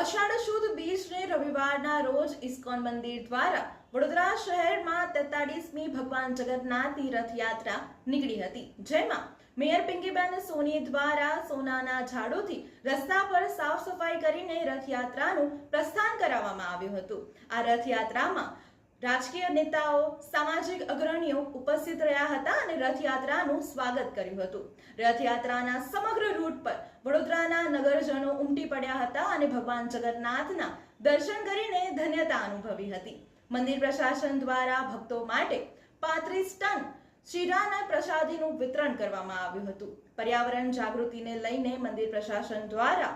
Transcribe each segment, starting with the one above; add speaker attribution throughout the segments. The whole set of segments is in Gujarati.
Speaker 1: અષાઢ સુદ બીજને રવિવારના રોજ ઇસ્કોન મંદિર દ્વારા વડોદરા શહેરમાં તેતાળીસમી ભગવાન જગન્નાથની રથયાત્રા નીકળી હતી. જેમાં મેયર પિંકીબેન સોની દ્વારા સોનાના ઝાડુથી રસ્તા પર સાફ સફાઈ કરીને રથયાત્રાનું પ્રસ્થાન કરાવવામાં આવ્યું હતું. આ રથયાત્રામાં રાજકીય નેતાઓ, સામાજિક અગ્રણીઓ ઉપસ્થિત રહ્યા હતા અને રથયાત્રાનું સ્વાગત કર્યું હતું. રથયાત્રાના સમગ્ર રૂટ પર વડોદરાના નગરજનો ઉમટી પડ્યા હતા અને ભગવાન જગન્નાથના દર્શન કરીને ધન્યતા અનુભવી હતી. મંદિર પ્રશાસન દ્વારા ભક્તો માટે પાંત્રીસ ટન શીરાના પ્રસાદીનું વિતરણ કરવામાં આવ્યું હતું. પર્યાવરણ જાગૃતિને લઈને મંદિર પ્રશાસન દ્વારા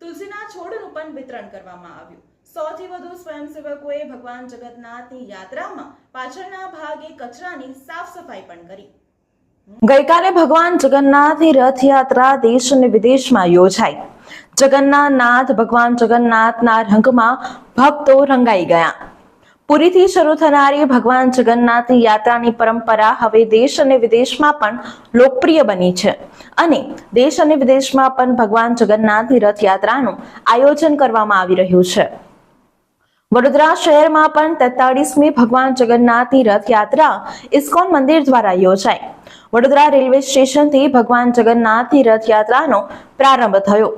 Speaker 1: તુલસીના છોડનું પણ વિતરણ કરવામાં આવ્યું. સૌથી વધુ સ્વયંસેવકોએ ભગવાન જગન્નાથની યાત્રામાં પાછળના ભાગે કચરાની સાફ સફાઈ પણ કરી. ગઈકાલે ભગવાન જગન્નાથની રથયાત્રા દેશ અને વિદેશમાં યોજાઈ. જગન્નાથ ભગવાન જગન્નાથના રંગમાં ભક્તો રંગાઈ ગયા. પુરીથી શરૂ થનારી ભગવાન જગન્નાથની યાત્રાની પરંપરા હવે દેશ અને વિદેશમાં પણ લોકપ્રિય બની છે. અને દેશ અને વિદેશમાં પણ ભગવાન જગન્નાથની રથયાત્રાનું આયોજન કરવામાં આવી રહ્યું છે. વડોદરા શહેરમાં પણ તેતાળીસમી ભગવાન જગન્નાથની રથયાત્રા ઇસ્કોન મંદિર દ્વારા યોજાઈ. વડોદરા રેલવે સ્ટેશનથી ભગવાન જગન્નાથની રથયાત્રાનો પ્રારંભ થયો.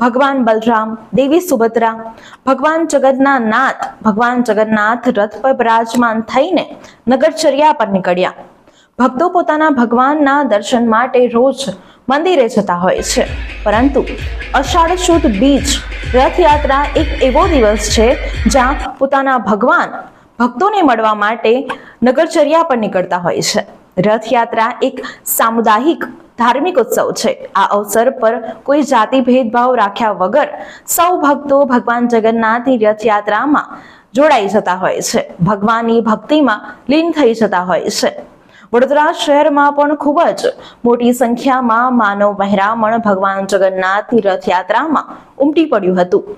Speaker 1: ભગવાન બલરામ, દેવી સુભદ્રા, ભગવાન જગન્નાથ ભગવાન જગન્નાથ રથ પર બિરાજમાન થઈને નગરચર્યા પર નીકળ્યા. ભક્તો પોતાના ભગવાનના દર્શન માટે રોજ મંદિરે જતા હોય છે. પરંતુ અષાઢ સુદ બીજ રથયાત્રા એક એવો દિવસ છે જ્યાં પોતાના ભગવાન ભક્તોને મળવા માટે નગરચર્યા પર નીકળતા હોય છે. રથયાત્રા એક સામુદાયિક ધાર્મિક ઉત્સવ છે. આ અવસર પર કોઈ જાતિ ભેદભાવ રાખ્યા વગર સૌ ભક્તો ભગવાન જગન્નાથની રથયાત્રામાં જોડાઈ જતા હોય છે. ભગવાનની ભક્તિમાં લીન થઈ જતા હોય છે. વડોદરા શહેરમાં પણ ખૂબ જ મોટી સંખ્યામાં માનવ મહેરામણ ભગવાન જગન્નાથની રથયાત્રામાં ઉમટી પડ્યું હતું.